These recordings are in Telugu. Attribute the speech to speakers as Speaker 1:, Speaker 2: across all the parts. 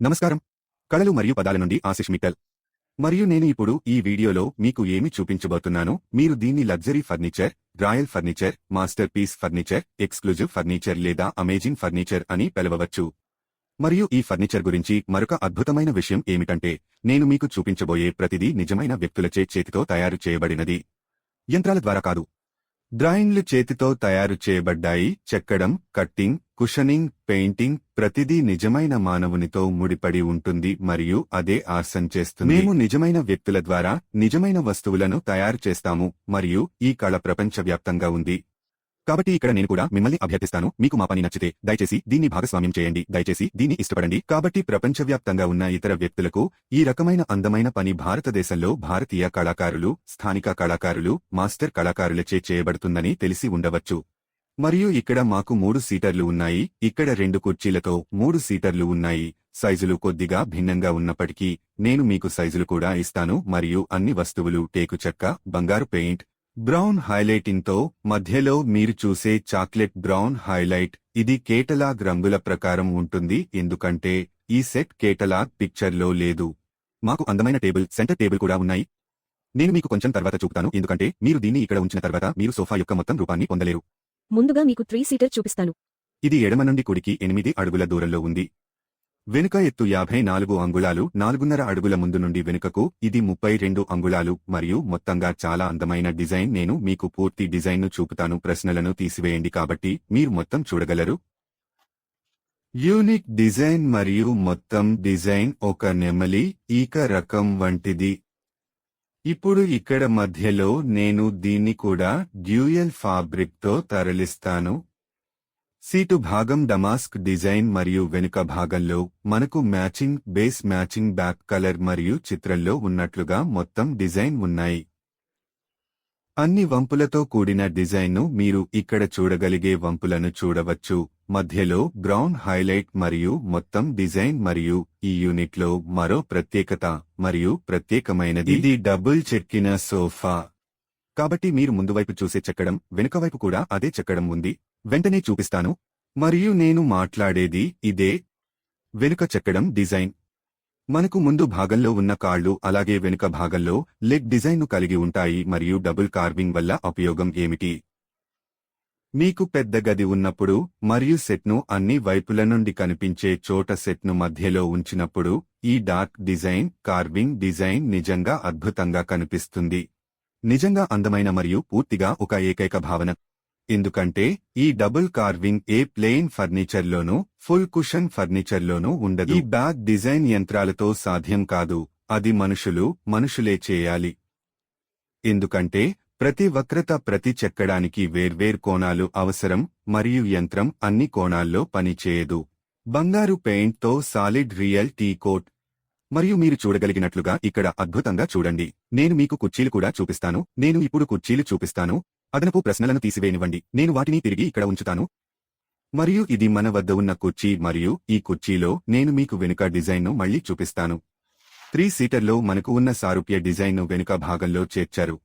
Speaker 1: నమస్కారం. కళలు మరియు పదాల నుండి ఆశిష్ మిట్టల్. మరియు నేను ఇప్పుడు ఈ వీడియోలో మీకు ఏమి చూపించబోతున్నాను మీరు దీన్ని luxury furniture royal furniture masterpiece furniture exclusive furniture లేదా అమేజింగ్ ఫర్నిచర్ అని పిలవవచ్చు. మరియు ఈ ఫర్నిచర్ గురించి మరొక అద్భుతమైన విషయం ఏమిటంటే నేను మీకు చూపించబోయే ప్రతిదీ నిజమైన వ్యక్తులచే చేతితో తయారు చేయబడినది. యంత్రాల ద్వారా కాదు డ్రాయింగ్లు చేతితో తయారు చేయబడ్డాయి. చెక్కడం కట్టింగ్ కుషనింగ్ పెయింటింగ్ ప్రతిదీ నిజమైన మానవునితో ముడిపడి ఉంటుంది మరియు అదే ఆర్సం చేస్తుంది. మేము నిజమైన వ్యక్తుల ద్వారా నిజమైన వస్తువులను తయారు చేస్తాము మరియు ఈ కళ ప్రపంచవ్యాప్తంగా ఉంది. కాబట్టి ఇక్కడ నేను కూడా మిమ్మల్ని అభ్యర్థిస్తాను. మీకు మా పని నచ్చితే దయచేసి దీన్ని భాగస్వామ్యం చేయండి. దయచేసి దీన్ని ఇష్టపడండి. కాబట్టి ప్రపంచవ్యాప్తంగా ఉన్న ఇతర వ్యక్తులకు ఈ రకమైన అందమైన పని భారతదేశంలో భారతీయ కళాకారులు స్థానిక కళాకారులు మాస్టర్ కళాకారులచే చేయబడుతుందని తెలిసి ఉండవచ్చు. మరియు ఇక్కడ మాకు మూడు సీటర్లు ఉన్నాయి. ఇక్కడ రెండు కుర్చీలతో మూడు సీటర్లు ఉన్నాయి. సైజులు కొద్దిగా భిన్నంగా ఉన్నప్పటికీ నేను మీకు సైజులు కూడా ఇస్తాను. మరియు అన్ని వస్తువులు టేకు చెక్క బంగారు పెయింట్ బ్రౌన్ హైలైటింగ్తో మధ్యలో మీరు చూసే చాక్లెట్ బ్రౌన్ హైలైట్ ఇది కేటలాగ్ రంగుల ప్రకారం ఉంటుంది ఎందుకంటే ఈ సెట్ కేటలాగ్ పిక్చర్లో లేదు. మాకు అందమైన టేబుల్ సెంటర్ టేబుల్ కూడా ఉన్నాయి. నేను మీకు కొంచెం తర్వాత చూపుతాను ఎందుకంటే మీరు దీన్ని ఇక్కడ ఉంచిన తర్వాత మీరు సోఫా యొక్క మొత్తం రూపాన్ని పొందలేరు.
Speaker 2: ముందుగా మీకు త్రీ సీటర్ చూపిస్తాను.
Speaker 1: ఇది ఎడమ నుండి కుడికి ఎనిమిది అడుగుల దూరంలో ఉంది. వెనుక ఎత్తు యాభై నాలుగు అంగుళాలు నాలుగున్నర అడుగుల ముందు నుండి వెనుకకు ఇది ముప్పై రెండు అంగుళాలు మరియు మొత్తంగా చాలా అందమైన డిజైన్ నేను మీకు పూర్తి డిజైన్ను చూపుతాను ప్రశ్నలను తీసివేయండి కాబట్టి మీరు మొత్తం చూడగలరు. యూనిక్ డిజైన్ మరియు మొత్తం డిజైన్ ఒక నెమలి ఈక రకం వంటిది. ఇప్పుడు ఇక్కడ మధ్యలో నేను దీన్ని కూడా డ్యూయల్ ఫాబ్రిక్తో తరలిస్తాను. సీటు భాగం డమాస్క్ డిజైన్ మరియు వెనుక భాగంలో మనకు matching base matching back colour మరియు చిత్రంలో ఉన్నట్లుగా మొత్తం డిజైన్ ఉన్నాయి. అన్ని వంపులతో కూడిన డిజైన్ను మీరు ఇక్కడ చూడగలిగే వంపులను చూడవచ్చు. మధ్యలో బ్రౌన్ హైలైట్ మరియు మొత్తం డిజైన్ మరియు ఈ యూనిట్లో మరో ప్రత్యేకత మరియు ప్రత్యేకమైనది. ఇది డబుల్ చెక్కిన సోఫా. కాబట్టి మీరు ముందువైపు చూసే చెక్కడం వెనుకవైపు కూడా అదే చెక్కడం ఉంది. వెంటనే చూపిస్తాను. మరియు నేను మాట్లాడేది ఇదే. వెనుక చెక్కడం డిజైన్. మనకు ముందు భాగంలో ఉన్న కాళ్ళు అలాగే వెనుక భాగంలో లెగ్ డిజైన్ను కలిగి ఉంటాయి మరియు డబుల్ కార్వింగ్ వల్ల ఉపయోగం ఏమిటి? మీకు పెద్ద గది ఉన్నప్పుడు మరియు సెట్ను అన్ని వైపుల నుండి కనిపించే చోట సెట్ను మధ్యలో ఉంచినప్పుడు ఈ డార్క్ డిజైన్ కార్వింగ్ డిజైన్ నిజంగా అద్భుతంగా కనిపిస్తుంది. నిజంగా అందమైన మరియు పూర్తిగా ఒక ఏకైక భావన. ఎందుకంటే ఈ డబుల్ కార్వింగ్ ఏ ప్లెయిన్ ఫర్నిచర్లోనూ ఫుల్ కుషన్ ఫర్నిచర్లోనూ ఉండదు. ఈ బ్యాగ్ డిజైన్ యంత్రాలతో సాధ్యం కాదు. అది మనుషులు మనుషులే చేయాలి. ఎందుకంటే ప్రతి వక్రత ప్రతి చెక్కడానికి వేర్వేర్ కోణాలు అవసరం మరియు యంత్రం అన్ని కోణాల్లో పనిచేయదు బంగారు పెయింట్తో సాలిడ్ రియల్ టీ కోట్. మరియు మీరు చూడగలిగినట్లుగా ఇక్కడ అద్భుతంగా చూడండి. నేను మీకు కుర్చీలు కూడా చూపిస్తాను. నేను ఇప్పుడు కుర్చీలు చూపిస్తాను. అదనపు ప్రశ్నలను తీసివేయనివ్వండి. నేను వాటిని తిరిగి ఇక్కడ ఉంచుతాను. మరియు ఇది మన వద్ద ఉన్న కుర్చీ మరియు ఈ కుర్చీలో నేను మీకు వెనుక డిజైన్ను మళ్ళీ చూపిస్తాను. త్రీ సీటర్లో మనకు ఉన్న సారూప్య డిజైన్ను వెనుక భాగంలో చేర్చారు.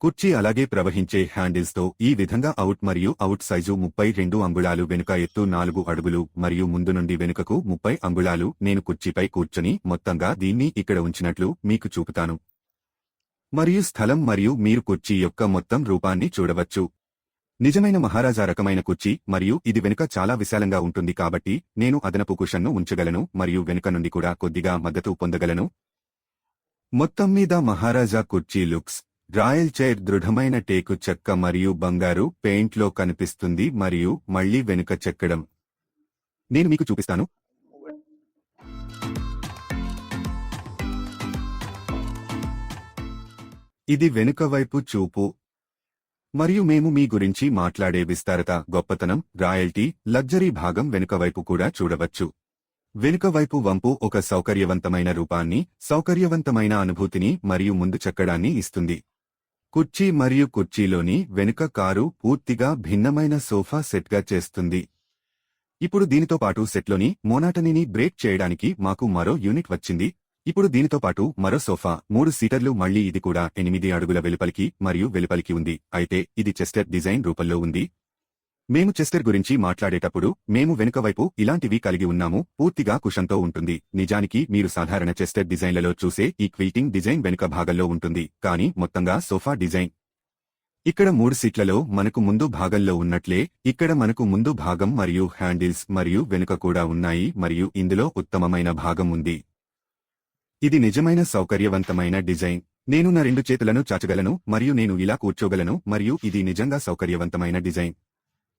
Speaker 1: కుర్చీ అలాగే ప్రవహించే హ్యాండిల్స్తో ఈ విధంగా అవుట్ మరియు అవుట్ సైజు ముప్పై రెండు అంగుళాలు వెనుక ఎత్తు నాలుగు అడుగులు మరియు ముందు నుండి వెనుకకు ముప్పై అంగుళాలు నేను కుర్చీపై కూర్చొని మొత్తంగా దీన్ని ఇక్కడ ఉంచినట్లు మీకు చూపుతాను. మరియు స్థలం మరియు మీరు కుర్చీ యొక్క మొత్తం రూపాన్ని చూడవచ్చు. నిజమైన మహారాజా రకమైన కుర్చీ మరియు ఇది వెనుక చాలా విశాలంగా ఉంటుంది కాబట్టి నేను అదనపు కుషన్ను ఉంచగలను మరియు వెనుక నుండి కూడా కొద్దిగా మద్దతు పొందగలను. మొత్తం మీద మహారాజా కుర్చీ లుక్స్ రాయల్ చైర్ దృఢమైన టేకు చెక్క మరియు బంగారు పెయింట్లో కనిపిస్తుంది మరియు మళ్ళీ వెనుక చెక్కడం. నేను మీకు చూపిస్తాను. ఇది వెనుక వైపు చూపు. మరియు మేము మీ గురించి మాట్లాడే విస్తారత గొప్పతనం రాయల్టీ లగ్జరీ భాగం వెనుకవైపు కూడా చూడవచ్చు. వెనుకవైపు వంపు ఒక సౌకర్యవంతమైన రూపాన్ని సౌకర్యవంతమైన అనుభూతిని మరియు ముందు చెక్కడాన్ని ఇస్తుంది. కుర్చీ మరియు కుర్చీలోని వెనుక కారు పూర్తిగా భిన్నమైన సోఫా సెట్గా చేస్తుంది. ఇప్పుడు దీనితో పాటు సెట్లోని మోనాటనీని బ్రేక్ చేయడానికి మాకు మరో యూనిట్ వచ్చింది. ఇప్పుడు దీనితో పాటు మరో సోఫా మూడు సీటర్లు మళ్ళీ ఇది కూడా ఎనిమిది అడుగుల వెలుపలికి మరియు వెలుపలికి ఉంది. అయితే ఇది చెస్టర్ డిజైన్ రూపంలో ఉంది. మేము చెస్టర్ గురించి మాట్లాడేటప్పుడు మేము వెనుక వైపు ఇలాంటివి కలిగి ఉన్నాము. పూర్తిగా కుషంతో ఉంటుంది. నిజానికి మీరు సాధారణ చెస్టర్ డిజైన్లలో చూసే ఈ క్వీటింగ్ డిజైన్ వెనుక భాగంలో ఉంటుంది. కానీ మొత్తంగా సోఫా డిజైన్. ఇక్కడ మూడు సీట్లలో మనకు ముందు భాగంలో ఉన్నట్లే ఇక్కడ మనకు ముందు భాగం మరియు హ్యాండిల్స్ మరియు వెనుక కూడా ఉన్నాయి మరియు ఇందులో ఉత్తమమైన భాగం ఉంది. ఇది నిజమైన సౌకర్యవంతమైన డిజైన్. నేను నా రెండు చేతులను చాచగలను మరియు నేను ఇలా కూర్చోగలను మరియు ఇది నిజంగా సౌకర్యవంతమైన డిజైన్.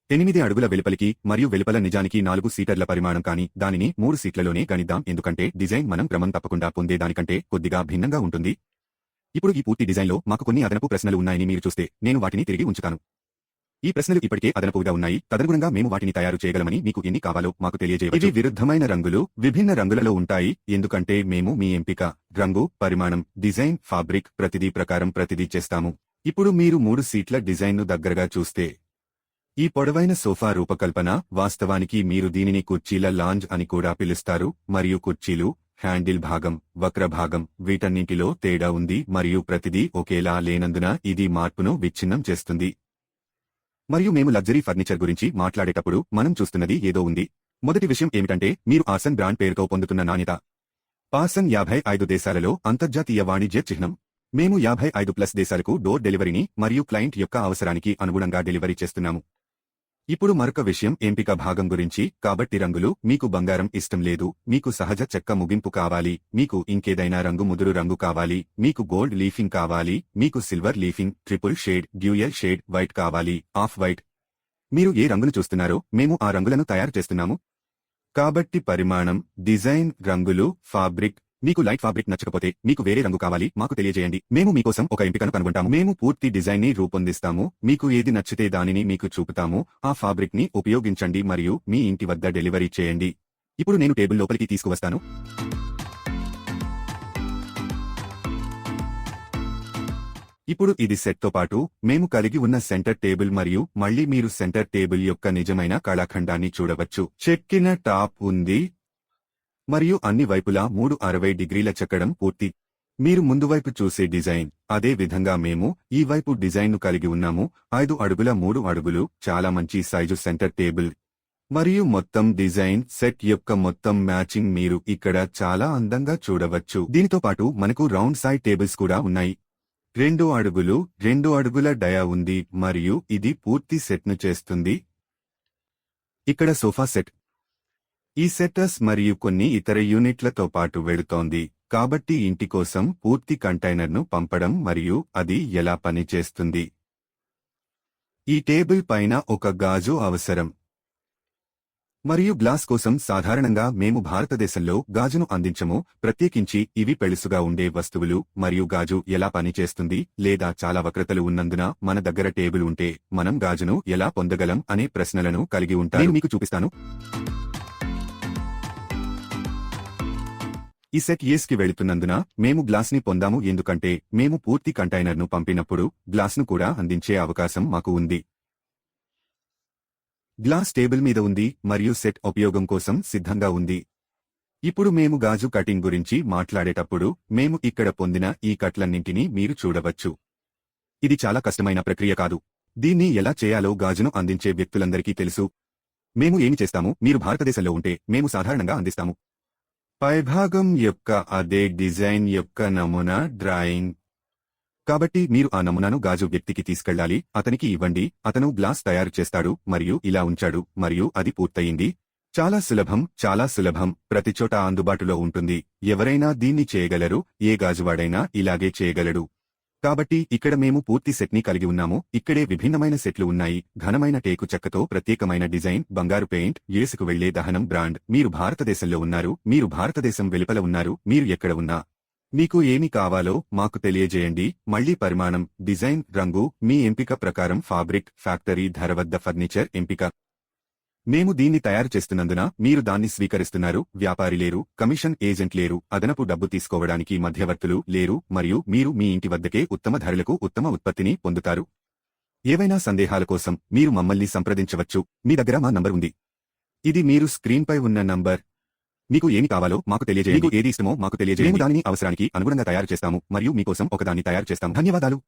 Speaker 1: ఎనిమిది అడుగుల వెలుపలికి మరియు వెలుపల నిజానికి నాలుగు సీటర్ల పరిమాణం కానీ దానిని మూడు సీట్లలోనే గణిద్దాం ఎందుకంటే డిజైన్ మనం క్రమం తప్పకుండా పొందేదానికంటే కొద్దిగా భిన్నంగా ఉంటుంది. ఇప్పుడు ఈ పూర్తి డిజైన్లో మాకు కొన్ని అదనపు ప్రశ్నలు ఉన్నాయని మీరు చూస్తే నేను వాటిని తిరిగి ఉంచుతాను. ఈ ప్రశ్నలు ఇప్పటికే అదనపుగా ఉన్నాయి. తదనుగుణంగా మేము వాటిని తయారు చేయగలమని మీకు ఎన్ని కావాలో మాకు తెలియజేయవచ్చు. ఇవి విరుద్ధమైన రంగులు విభిన్న రంగులలో ఉంటాయి. ఎందుకంటే మేము మీ ఎంపిక రంగు పరిమాణం డిజైన్ ఫాబ్రిక్ ప్రతిదీ ప్రకారం ప్రతిదీ చేస్తాము. ఇప్పుడు మీరు మూడు సీట్ల డిజైన్ను దగ్గరగా చూస్తే ఈ పొడవైన సోఫా రూపకల్పన వాస్తవానికి మీరు దీనిని కుర్చీల లాంజ్ అని కూడా పిలుస్తారు. మరియు కుర్చీలు హ్యాండిల్ భాగం వక్ర భాగం వీటన్నింటిలో తేడా ఉంది. మరియు ప్రతిదీ ఒకేలా లేనందున ఇది మార్పును విచ్ఛిన్నం చేస్తుంది. మరియు మేము లగ్జరీ ఫర్నిచర్ గురించి మాట్లాడేటప్పుడు మనం చూస్తున్నది ఏదో ఉంది. మొదటి విషయం ఏమిటంటే మీరు ఆసన్ బ్రాండ్ పేరుతో పొందుతున్న నాణ్యత. పాసన్ యాభై ఐదు దేశాలలో అంతర్జాతీయ వాణిజ్య చిహ్నం. మేము యాభై ఐదు ప్లస్ దేశాలకు డోర్ డెలివరీని మరియు క్లయింట్ యొక్క అవసరానికి అనుగుణంగా డెలివరీ చేస్తున్నాము. ఇప్పుడు మరొక విషయం ఎంపిక భాగం గురించి. కాబట్టి రంగులు మీకు బంగారం ఇష్టం లేదు మీకు సహజ చెక్క ముగింపు కావాలి మీకు ఇంకేదైనా రంగు ముదురు రంగు కావాలి మీకు గోల్డ్ లీఫింగ్ కావాలి మీకు silver leafing triple shade dual shade white కావాలి ఆఫ్ వైట్. మీరు ఏ రంగును చూస్తున్నారో మేము ఆ రంగులను తయారు చేస్తున్నాము. కాబట్టి పరిమాణం డిజైన్ రంగులు ఫాబ్రిక్ మీకు లైట్ ఫాబ్రిక్ నచ్చకపోతే మీకు వేరే రంగు కావాలి మాకు తెలియజేయండి. మేము మీకోసం ఒక ఎంపికను కనుగొంటాము. మేము పూర్తి డిజైన్ని రూపొందిస్తాము. మీకు ఏది నచ్చితే దానిని మీకు చూపుతాము. ఆ ఫాబ్రిక్ని ఉపయోగించండి మరియు మీ ఇంటి వద్ద డెలివరీ చేయండి. ఇప్పుడు నేను టేబుల్ లోపలికి తీసుకువస్తాను. ఇప్పుడు ఇది సెట్తో పాటు మేము కలిగి ఉన్న సెంటర్ టేబుల్ మరియు మళ్ళీ మీరు సెంటర్ టేబుల్ యొక్క నిజమైన కళాఖండాన్ని చూడవచ్చు. చెక్కిన టాప్ ఉంది. మరియు అన్ని వైపులా మూడు అరవై డిగ్రీల చెక్కడం పూర్తి. మీరు ముందువైపు చూసే డిజైన్ అదే విధంగా మేము ఈ వైపు డిజైన్ను కలిగి ఉన్నాము. ఐదు అడుగుల మూడు అడుగులు చాలా మంచి సైజు సెంటర్ టేబుల్. మరియు మొత్తం డిజైన్ సెట్ యొక్క మొత్తం మ్యాచింగ్ మీరు ఇక్కడ చాలా అందంగా చూడవచ్చు. దీనితో పాటు మనకు రౌండ్ సైడ్ టేబుల్స్ కూడా ఉన్నాయి. రెండు అడుగులు రెండు అడుగుల డయా ఉంది మరియు ఇది పూర్తి సెట్ను చేస్తుంది. ఇక్కడ సోఫా సెట్ ఈ సెటర్స్ మరియు కొన్ని ఇతర యూనిట్లతో పాటు వెళుతోంది కాబట్టి ఇంటి కోసం పూర్తి కంటైనర్ను పంపడం మరియు అది ఎలా పనిచేస్తుంది? ఈ టేబుల్ పైన ఒక గాజు అవసరం. మరియు గ్లాస్ కోసం సాధారణంగా మేము భారతదేశంలో గాజును అందించము ప్రత్యేకించి ఇవి పెళుసుగా ఉండే వస్తువులు మరియు గాజు ఎలా పనిచేస్తుంది లేదా చాలా వక్రతలు ఉన్నందున మన దగ్గర టేబుల్ ఉంటే మనం గాజును ఎలా పొందగలం అనే ప్రశ్నలను కలిగి ఉంటాను మీకు చూపిస్తాను. ఈ సెట్ ఏస్కి వెళుతున్నందున మేము గ్లాస్ని పొందాము ఎందుకంటే మేము పూర్తి కంటైనర్ను పంపినప్పుడు గ్లాస్ను కూడా అందించే అవకాశం మాకు ఉంది. గ్లాస్ టేబుల్ మీద ఉంది మరియు సెట్ ఉపయోగం కోసం సిద్ధంగా ఉంది. ఇప్పుడు మేము గాజు కటింగ్ గురించి మాట్లాడేటప్పుడు మేము ఇక్కడ పొందిన ఈ కట్లన్నింటినీ మీరు చూడవచ్చు. ఇది చాలా కష్టమైన ప్రక్రియ కాదు. దీన్ని ఎలా చేయాలో గాజును అందించే వ్యక్తులందరికీ తెలుసు. మేము ఏమి చేస్తాము? మీరు భారతదేశంలో ఉంటే మేము సాధారణంగా అందిస్తాము. పైభాగం యొక్క అదే డిజైన్ యొక్క నమూనా డ్రాయింగ్. కాబట్టి మీరు ఆ నమూనాను గాజు వ్యక్తికి తీసుకెళ్ళాలి అతనికి ఇవ్వండి అతను గ్లాస్ తయారు చేస్తాడు మరియు ఇలా ఉంచాడు మరియు అది పూర్తయింది. చాలా సులభం చాలా సులభం ప్రతిచోట అందుబాటులో ఉంటుంది. ఎవరైనా దీన్ని చేయగలరు ఏ గాజువాడైనా ఇలాగే చేయగలడు. కాబట్టి ఇక్కడ మేము పూర్తి సెట్ని కలిగి ఉన్నాము. ఇక్కడే విభిన్నమైన సెట్లు ఉన్నాయి. ఘనమైన టేకు చెక్కతో ప్రత్యేకమైన డిజైన్ బంగారు పెయింట్ యుఎస్కు వెళ్ళే దహనం బ్రాండ్. మీరు భారతదేశంలో ఉన్నారు. మీరు భారతదేశం వెలుపల ఉన్నారు. మీరు ఎక్కడ ఉన్నా. మీకు ఏమి కావాలో మాకు తెలియజేయండి. మళ్ళీ పరిమాణం డిజైన్ రంగు మీ ఎంపిక ప్రకారం ఫాబ్రిక్ ఫ్యాక్టరీ ధర వద్ద ఫర్నిచర్ ఎంపిక. మేము దీన్ని తయారు చేస్తున్నందున మీరు దాన్ని స్వీకరిస్తున్నారు. వ్యాపారి లేరు కమిషన్ ఏజెంట్ లేరు అదనపు డబ్బు తీసుకోవడానికి మధ్యవర్తులు లేరు మరియు మీరు మీ ఇంటి వద్దకే ఉత్తమ ధరలకు ఉత్తమ ఉత్పత్తిని పొందుతారు. ఏవైనా సందేహాల కోసం మీరు మమ్మల్ని సంప్రదించవచ్చు. మీ దగ్గర మా నంబర్ ఉంది. ఇది మీరు స్క్రీన్పై ఉన్న నంబర్. మీకు ఏమి కావాలో మాకు తెలియజేయండి. ఏది ఇష్టమో మాకు తెలియజేయండి. దానిని అవసరానికి అనుగుణంగా తయారు చేస్తాము మరియు మీకోసం ఒకదాన్ని తయారు చేస్తాము. ధన్యవాదాలు.